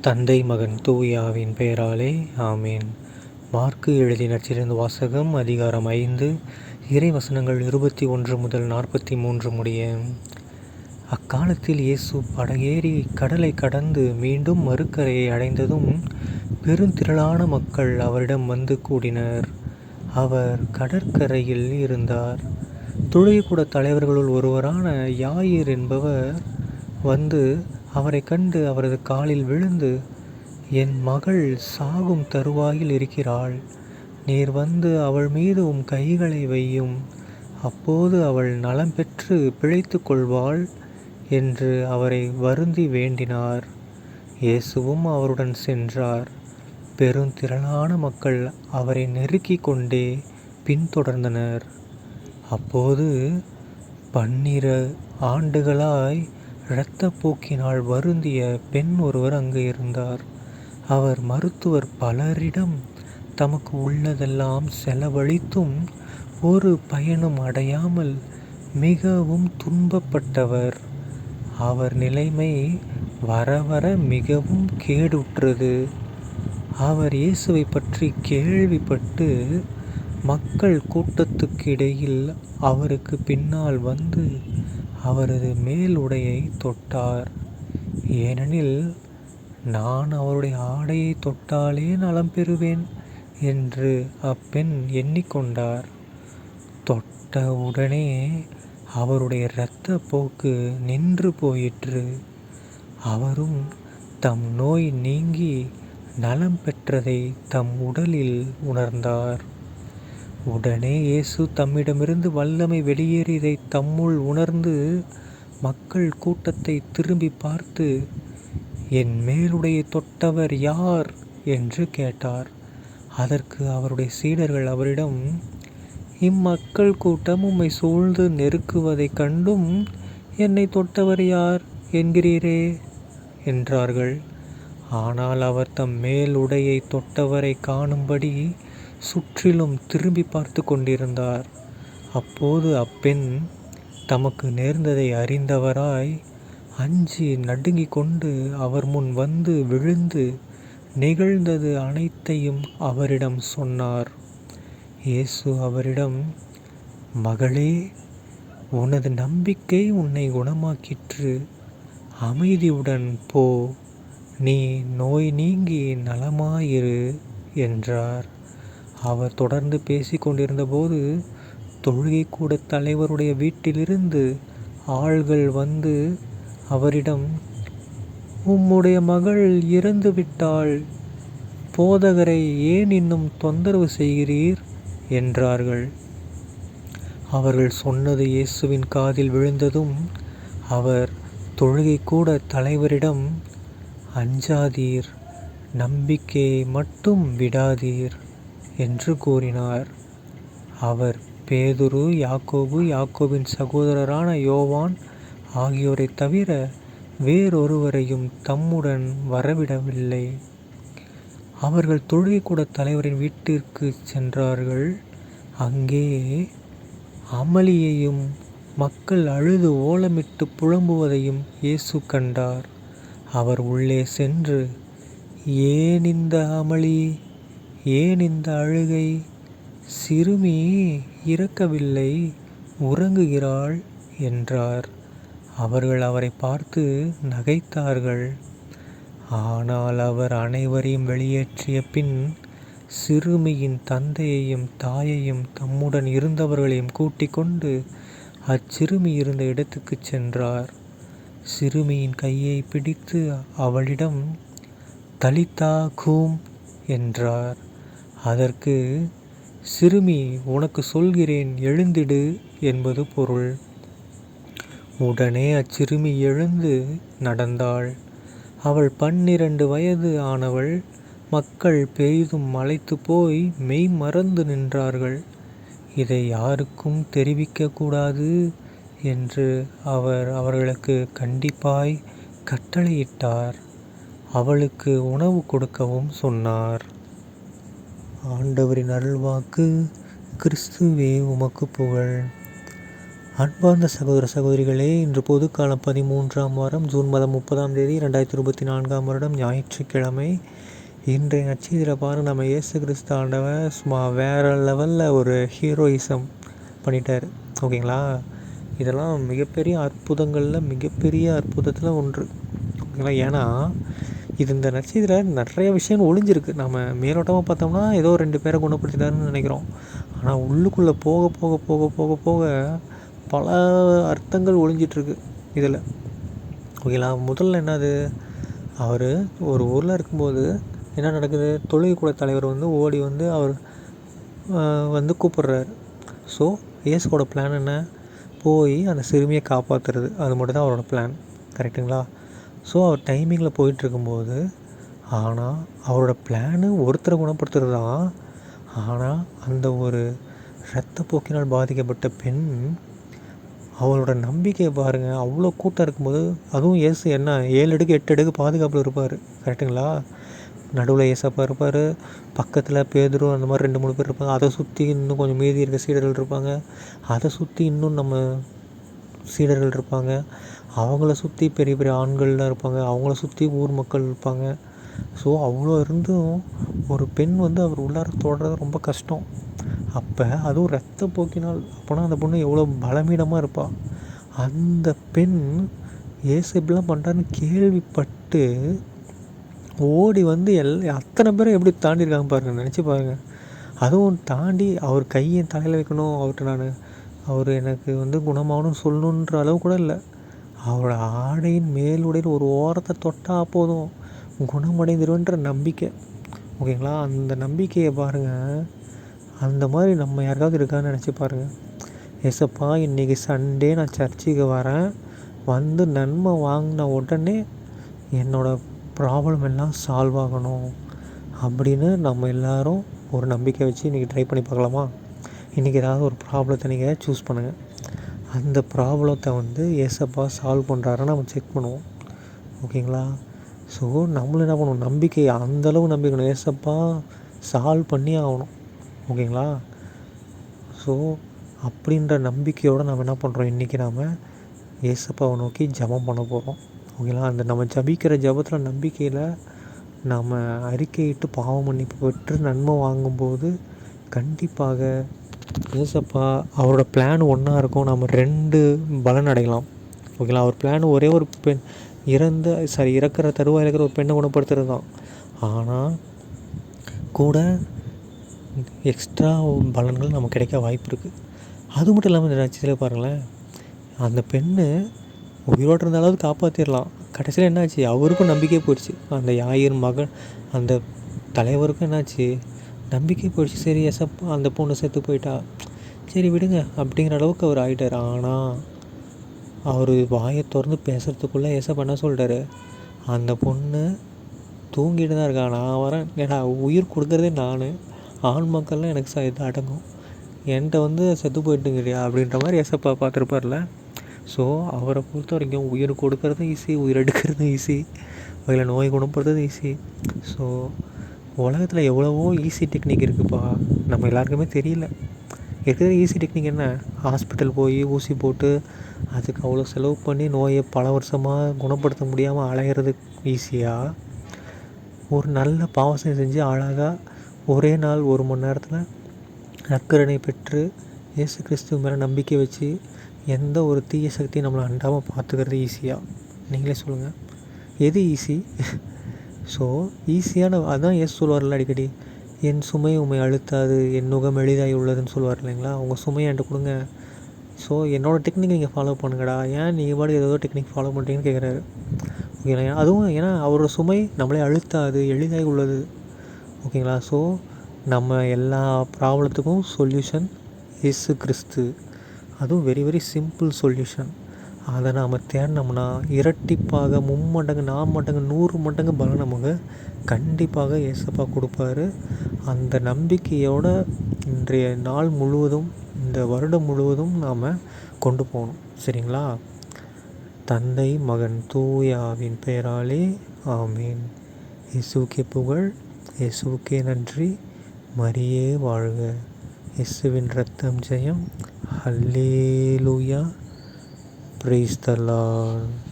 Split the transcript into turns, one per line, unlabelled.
தந்தை மகன் தூயாவின் பெயராலே ஆமேன். மார்க்கு எழுதி நற்சிறந்த வாசகம் அதிகாரம் ஐந்து இறை வசனங்கள் இருபத்தி ஒன்று முதல் நாற்பத்தி மூன்று முடிய. அக்காலத்தில் இயேசு படகேறி கடலை கடந்து மீண்டும் மறுக்கரையை அடைந்ததும் பெருந்திரளான மக்கள் அவரிடம் வந்து கூடினர். அவர் கடற்கரையில் இருந்தார். தொழில்கூட தலைவர்களுள் ஒருவரான யாயிர் என்பவர் வந்து அவரை கண்டு அவரது காலில் விழுந்து என் மகள் சாகும் தருவாயில் இருக்கிறாள். நீர் வந்து அவள் மீது உம் கைகளை வையும். அப்போது அவள் நலம் பெற்று பிழைத்து கொள்வாள் என்று அவரை வருந்தி வேண்டினார். இயேசுவும் அவருடன் சென்றார். பெருந்திரளான மக்கள் அவரை நெருக்கி கொண்டே பின்தொடர்ந்தனர். அப்போது பன்னிர ஆண்டுகளாய் இரத்தப்போக்கினால் வருந்திய பெண் ஒருவர் அங்கு இருந்தார். அவர் மருத்துவர் பலரிடம் தமக்கு உள்ளதெல்லாம் செலவழித்தும் ஒரு பயனும் அடையாமல் மிகவும் துன்பப்பட்டவர். அவர் நிலைமை வர வர மிகவும் கேடுற்றது. அவர் இயேசுவை பற்றி கேள்விப்பட்டு மக்கள் கூட்டத்துக்கு இடையில் அவருக்கு பின்னால் வந்து அவரது மேல் உடையை தொட்டார். ஏனெனில் நான் அவருடைய ஆடையை தொட்டாலே நலம் பெறுவேன் என்று அப்பெண் எண்ணிக்கொண்டார். தொட்ட உடனே அவருடைய இரத்த போக்கு நின்று போயிற்று. அவரும் தம் நோய் நீங்கி நலம் பெற்றதை தம் உடலில் உணர்ந்தார். உடனே இயேசு தம்மிடமிருந்து வல்லமை வெளியேறியதை தம்முள் உணர்ந்து மக்கள் கூட்டத்தை திரும்பி பார்த்து என் மேலுடைய தொட்டவர் யார்? என்று கேட்டார். அதற்கு அவருடைய சீடர்கள் அவரிடம் இம்மக்கள் கூட்டம் உம்மை சூழ்ந்து நெருக்குவதைக் கண்டும் என்னை தொட்டவர் யார் என்கிறீரே? என்றார்கள். ஆனால் அவர் தம் மேல் உடையை தொட்டவரை காணும்படி சுற்றிலும் திரும்பி பார்த்து கொண்டிருந்தார். அப்போது அப்பெண் தமக்கு நேர்ந்ததை அறிந்தவராய் அஞ்சி நடுங்கிக் கொண்டு அவர் முன் வந்து விழுந்து நிகழ்ந்தது அனைத்தையும் அவரிடம் சொன்னார். இயேசு அவரிடம் மகளே உனது நம்பிக்கை உன்னை குணமாக்கிற்று. அமைதியுடன் போ. நீ நோய் நீங்கி நலமாயிரு என்றார். அவர் தொடர்ந்து பேசிக் கொண்டிருந்தபோது தொழுகை கூட தலைவருடைய வீட்டிலிருந்து ஆள்கள் வந்து அவரிடம் உம்முடைய மகள் இறந்து விட்டாள். போதகரை ஏன் இன்னும் தொந்தரவு செய்கிறீர்? என்றார்கள். அவர்கள் சொன்னது இயேசுவின் காதில் விழுந்ததும் அவர் தொழுகை கூட தலைவரிடம் அஞ்சாதீர் நம்பிக்கையை மட்டும் விடாதீர். என்று கூறினார். அவர் பேதுரு யாக்கோபு யாக்கோபின் சகோதரரான யோவான் ஆகியோரை தவிர வேறொருவரையும் தம்முடன் வரவிடவில்லை. அவர்கள் தொழுகைக்கூட தலைவரின் வீட்டிற்கு சென்றார்கள். அங்கே அமளியையும் மக்கள் அழுது ஓலமிட்டு புலம்புவதையும் இயேசு கண்டார். அவர் உள்ளே சென்று ஏன் இந்த அமளி? ஏன் இந்த அழுகை? சிறுமி இறக்கவில்லை உறங்குகிறாள் என்றார். அவர்கள் அவரை பார்த்து நகைத்தார்கள். ஆனால் அவர் அனைவரையும் வெளியேற்றிய பின் சிறுமியின் தந்தையையும் தாயையும் தம்முடன் இருந்தவர்களையும் கூட்டிக் கொண்டு அச்சிறுமி இருந்த இடத்துக்கு சென்றார். சிறுமியின் கையை பிடித்து அவளிடம் தலிதா கூம் என்றார். அதற்கு சிறுமி உனக்கு சொல்கிறேன் எழுந்திடு என்பது பொருள். உடனே அச்சிறுமி எழுந்து நடந்தாள். அவள் பன்னிரண்டு வயது ஆனவள் மக்கள் பெரிதும் மலைத்து போய் மெய் மறந்து நின்றார்கள். இதை யாருக்கும் தெரிவிக்கக்கூடாது என்று அவர் அவர்களுக்கு கண்டிப்பாய் கட்டளையிட்டார். அவளுக்கு உணவு கொடுக்கவும் சொன்னார். ஆண்டவரின் அருள்வாக்கு கிறிஸ்துவே உமக்கு புகழ். அன்பார்ந்த சகோதர சகோதரிகளே இன்று பொதுக்காலம் பதிமூன்றாம் வாரம் ஜூன் மாதம் முப்பதாம் தேதி ரெண்டாயிரத்தி இருபத்தி நான்காம் வருடம் ஞாயிற்றுக்கிழமை. இன்றைய நட்சத்திர பாருங்க நம்ம இயேசு கிறிஸ்து ஆண்டவர் சும்மா வேறு லெவலில் ஒரு ஹீரோயிசம் பண்ணிட்டார். ஓகேங்களா? இதெல்லாம் மிகப்பெரிய அற்புதங்களில் மிகப்பெரிய அற்புதத்தில் ஒன்று. ஓகேங்களா? ஏன்னா இது இந்த நட்சத்திரம் நிறைய விஷயம் ஒளிஞ்சிருக்கு. நம்ம மேலோட்டமாக பார்த்தோம்னா ஏதோ ரெண்டு பேரை குணப்படுத்திட்டாருன்னு நினைக்கிறோம். ஆனால் உள்ளுக்குள்ளே போக போக போக போக போக பல அர்த்தங்கள் ஒளிஞ்சிட்ருக்கு இதில். ஓகேங்களா? முதல்ல என்னது? அவர் ஒரு ஊரில் இருக்கும்போது என்ன நடக்குது? தொழுகை தலைவர் வந்து ஓடி வந்து அவர் வந்து கூப்பிட்றாரு. ஸோ இயேசுவோட பிளான் என்ன? போய் அந்த சிறுமியை காப்பாற்றுறது அது மட்டும் தான் அவரோட பிளான். கரெக்டுங்களா ஸோ அவர் டைமிங்கில் போயிட்டுருக்கும்போது ஆனால் அவரோட பிளானு ஒருத்தரை குணப்படுத்துறது? தான் ஆனால் அந்த ஒரு இரத்தப்போக்கினால் பாதிக்கப்பட்ட பெண் அவளோட நம்பிக்கையை பாருங்கள் அவ்வளோ கூட்டம் இருக்கும்போது அதுவும் ஏசு என்ன ஏழு அடுக்கு எட்டு அடுக்கு பாதுகாப்பில் இருப்பார். கரெக்டுங்களா நடுவில் ஏசப்பா இருப்பார் பக்கத்தில் பேதுரு அந்த மாதிரி ரெண்டு மூணு பேர் இருப்பாங்க. அதை சுற்றி இன்னும் கொஞ்சம் மீதி இருக்க சீடர்கள் இருப்பாங்க. அதை சுற்றி இன்னும் நம்ம சீடர்கள் இருப்பாங்க. அவங்கள சுற்றி பெரிய பெரிய ஆண்கள்லாம் இருப்பாங்க. அவங்கள சுற்றி ஊர் மக்கள் இருப்பாங்க. ஸோ அவ்வளோ இருந்தும் ஒரு பெண் வந்து அவர் உள்ளார தொடுறது ரொம்ப கஷ்டம். அப்போ அதுவும் ரத்த போக்கினால் அப்போனா அந்த பொண்ணு எவ்வளோ பலவீனமாக இருப்பாள் அந்த பெண் ஏசு இப்படிலாம் பண்ணுறான்னு கேள்விப்பட்டு ஓடி வந்து எல் அத்தனை பேரும் எப்படி தாண்டியிருக்காங்க பாருங்கள் நினச்சி பாருங்கள் அதுவும் தாண்டி அவர் கையை தலையில் வைக்கணும் அவர்கிட்ட நான். அவர் எனக்கு வந்து குணமாகணும்னு சொல்லணுன்ற அளவு கூட இல்லை. அவரோட ஆடையின் மேலுடையில் ஒரு ஓரத்தை தொட்டால் போதும். குணமடைந்துருவன்ற நம்பிக்கை. ஓகேங்களா? அந்த நம்பிக்கையை பாருங்கள் அந்த மாதிரி நம்ம யாருக்காவது இருக்கான்னு நினச்சி பாருங்கள் எசப்பா இன்றைக்கி சண்டே நான் சர்ச்சுக்கு வரேன். வந்து நன்மை வாங்கின உடனே என்னோடய ப்ராப்ளம் எல்லாம் சால்வ் ஆகணும் அப்படின்னு நம்ம எல்லோரும் ஒரு நம்பிக்கை வச்சு இன்றைக்கி ட்ரை பண்ணி பார்க்கலாமா? இன்றைக்கி ஏதாவது ஒரு ப்ராப்ளத்தை நீங்கள் சூஸ் பண்ணுங்கள் அந்த ப்ராப்ளத்தை வந்து ஏசப்பா சால்வ் பண்ணுறாருன்னு நம்ம செக் பண்ணுவோம். ஓகேங்களா? ஸோ நம்மளும் என்ன பண்ணுவோம்? நம்பிக்கை அந்தளவு நம்பிக்கணும் ஏசப்பா சால்வ் பண்ணி ஆகணும். ஓகேங்களா? ஸோ அப்படின்ற நம்பிக்கையோடு நம்ம என்ன பண்ணுறோம் இன்றைக்கி நாம் ஏசப்பாவை நோக்கி ஜபம் பண்ண போகிறோம் ஓகேங்களா? அந்த நம்ம ஜபிக்கிற ஜபத்தில் நம்பிக்கையில் நாம் அறிக்கையிட்டு பாவம் மன்னிப்பு பெற்று நன்மை வாங்கும்போது கண்டிப்பாக ஏசப்பா அவரோட பிளான் ஒன்றா இருக்கும். நம்ம ரெண்டு பலன் அடையலாம். ஓகேங்களா அவர் பிளான் ஒரே ஒரு பெண் இறந்த சாரி இறக்குற தருவாயில் இருக்கிற ஒரு பெண்ணை குணப்படுத்துறது தான் ஆனால் கூட எக்ஸ்ட்ரா பலன்கள் நமக்கு கிடைக்க வாய்ப்பு இருக்குது அது மட்டும் இல்லாமல் இந்த நட்சத்திரம் பாருங்களேன் அந்த பெண்ணு உயிரோடு இருந்தாலாவது காப்பாற்றிடலாம் கடைசியில் என்னாச்சு? அவருக்கும் நம்பிக்கையே போயிடுச்சு. அந்த யாயிர் மகன் அந்த தலைவருக்கும் என்னாச்சு? நம்பிக்கை போயிடுச்சு. சரி எசப்பா அந்த பொண்ணு செத்து போயிட்டா. சரி விடுங்க அப்படிங்கிற அளவுக்கு அவர் ஆகிட்டார் ஆனால் அவர் வாயை திறந்து பேசுகிறதுக்குள்ளே எசப் என்ன சொல்கிறாரு அந்த பொண்ணு தூங்கிட்டு தான் இருக்கா. நான் வரேன். ஏன்னா உயிர் கொடுக்குறதே நான். ஆண் மக்கள்லாம் எனக்கு ச இது அடங்கும். என்கிட்ட வந்து செத்து போயிட்டுங்கிறியா? அப்படின்ற மாதிரி எசப்பா பார்த்துருப்பார்ல. ஸோ அவரை பொறுத்த வரைக்கும் உயிர் கொடுக்கறதும் ஈஸி உயிர் எடுக்கிறதும் ஈஸி அதில் நோய் குணப்படுறதும் ஈஸி ஸோ உலகத்தில் எவ்வளவோ ஈஸி டெக்னிக் இருக்குதுப்பா நம்ம எல்லாருக்குமே தெரியல. இருக்கிற ஈஸி டெக்னிக் என்ன? ஹாஸ்பிட்டல் போய் ஊசி போட்டு அதுக்கு அவ்வளோ செலவு பண்ணி நோயை பல வருஷமாக குணப்படுத்த முடியாமல் அலையிறது ஈஸியாக ஒரு நல்ல பாவசம் செஞ்சு அழகாக ஒரே நாள் ஒரு மணி நேரத்தில் நற்கரணை பெற்று இயேசு கிறிஸ்துவ மேலே நம்பிக்கை வச்சு எந்த ஒரு தீய சக்தியும் நம்மளை அண்டாமல் பார்த்துக்கிறது ஈஸியாக நீங்களே சொல்லுங்கள் எது ஈஸி ஸோ ஈஸியான அதான் எஸ் சொல்லுவார்ல அடிக்கடி. என் சுமை உண்மை அழுத்தாது என் நுகம் எளிதாகி உள்ளதுன்னு சொல்லுவார் இல்லைங்களா? உங்கள் சுமையை என்கிட்ட கொடுங்க. ஸோ என்னோடய டெக்னிக் நீங்கள் ஃபாலோ பண்ணுங்கடா. ஏன் நீங்கள் பாடு ஏதோ டெக்னிக் ஃபாலோ பண்ணுறீங்கன்னு கேட்குறாரு ஓகேங்களா அதுவும் ஏன்னா அவரோட சுமை நம்மளே அழுத்தாது எளிதாகி உள்ளது. ஓகேங்களா ஸோ நம்ம எல்லா ப்ராப்ளத்துக்கும் சொல்யூஷன் இயேசு கிறிஸ்து. அதுவும் வெரி வெரி சிம்பிள் சொல்யூஷன் அதை நாம் தேடினோம்னா இரட்டிப்பாக மும்மடங்கு நான்மடங்கு நூறு மடங்கு பலன் நமக்கு கண்டிப்பாக ஏசப்பா கொடுப்பாரு. அந்த நம்பிக்கையோடு இன்றைய நாள் முழுவதும் இந்த வருடம் முழுவதும் நாம் கொண்டு போகணும். சரிங்களா? தந்தை மகன் தூயாவின் பெயராலே ஆமீன். இயேசுக்கே புகழ் இயேசுக்கே நன்றி. மரியே வாழ்க. இயேசுவின் ரத்தம் ஜெயம். ஹல்லேலூயா. Praise the Lord.